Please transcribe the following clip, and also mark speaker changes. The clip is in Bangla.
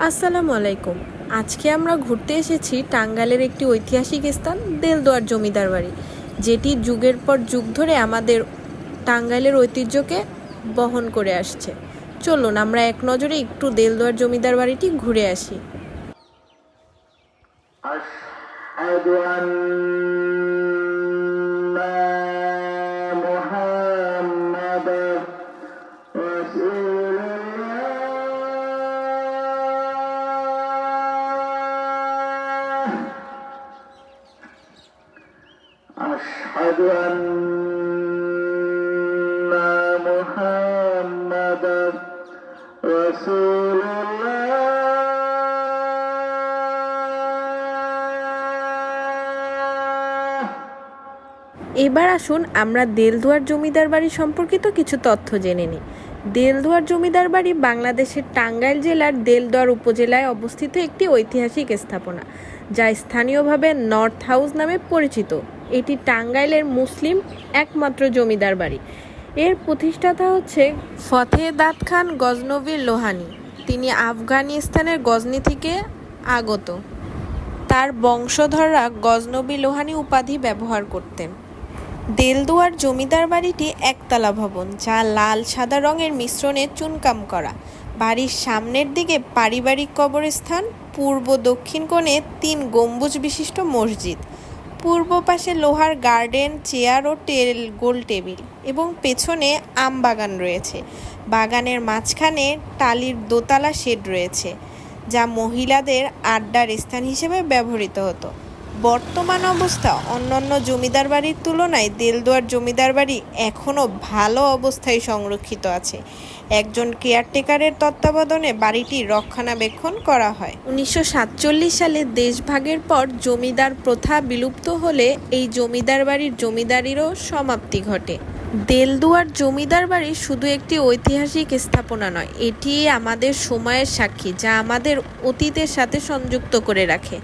Speaker 1: আসসালামু আলাইকুম আজকে আমরা ঘুরতে এসেছি টাঙ্গাইলের একটি ঐতিহাসিক স্থান দেলদুয়ার জমিদার বাড়ি যেটি যুগের পর যুগ ধরে আমাদের টাঙ্গাইলের ঐতিহ্যকে বহন করে আসছে চলুন আমরা এক নজরে একটু দেলদুয়ার জমিদার বাড়িটি ঘুরে আসি
Speaker 2: أشهد أن محمدا رسول أشهد أن محمدا رسول الله
Speaker 1: এবার আসুন আমরা দেলদুয়ার জমিদার বাড়ি সম্পর্কিত কিছু তথ্য জেনে নিই দেলদুয়ার জমিদার বাড়ি বাংলাদেশের টাঙ্গাইল জেলার দেলদুয়ার উপজেলায় অবস্থিত একটি ঐতিহাসিক স্থাপনা যা স্থানীয়ভাবে নর্থ হাউস নামে পরিচিত এটি টাঙ্গাইলের মুসলিম একমাত্র জমিদার বাড়ি। এর প্রতিষ্ঠাতা হচ্ছে ফতেদাত খান গজনবীর লোহানি। তিনি আফগানিস্তানের গজনি থেকে আগত। তার বংশধররা গজনবী লোহানি উপাধি ব্যবহার করতেন। দেলদুয়ার জমিদার বাড়িটি একতলা ভবন, যা লাল সাদা রঙের মিশ্রণে চুনকাম করা। বাড়ির সামনের দিকে পারিবারিক কবরস্থান, পূর্ব দক্ষিণ কোণে তিন গম্বুজ বিশিষ্ট মসজিদ। পূর্ব পাশে লোহার গার্ডেন, চেয়ার ও টেল, গোল টেবিল এবং পেছনে আম বাগান রয়েছে। বাগানের মাঝখানে টালির দোতলা শেড রয়েছে, যা মহিলাদের আড্ডার স্থান হিসেবে ব্যবহৃত হতো। বর্তমান অবস্থা অন্যান্য জমিদার বাড়ির তুলনায় দেলদুয়ার জমিদার বাড়ি এখনও ভালো অবস্থায় সংরক্ষিত আছে। একজন কেয়ারটেকারের তত্ত্বাবধানে বাড়িটি রক্ষণাবেক্ষণ করা হয়। উনিশশো সাতচল্লিশ সালে দেশভাগের পর জমিদার প্রথা বিলুপ্ত হলে এই জমিদার বাড়ির জমিদারিরও সমাপ্তি ঘটে। দেলদুয়ার জমিদার বাড়ি শুধু একটি ঐতিহাসিক স্থাপনা নয় এটি আমাদের সময়ের সাক্ষী যা আমাদের অতীতের সাথে সংযুক্ত করে রাখে।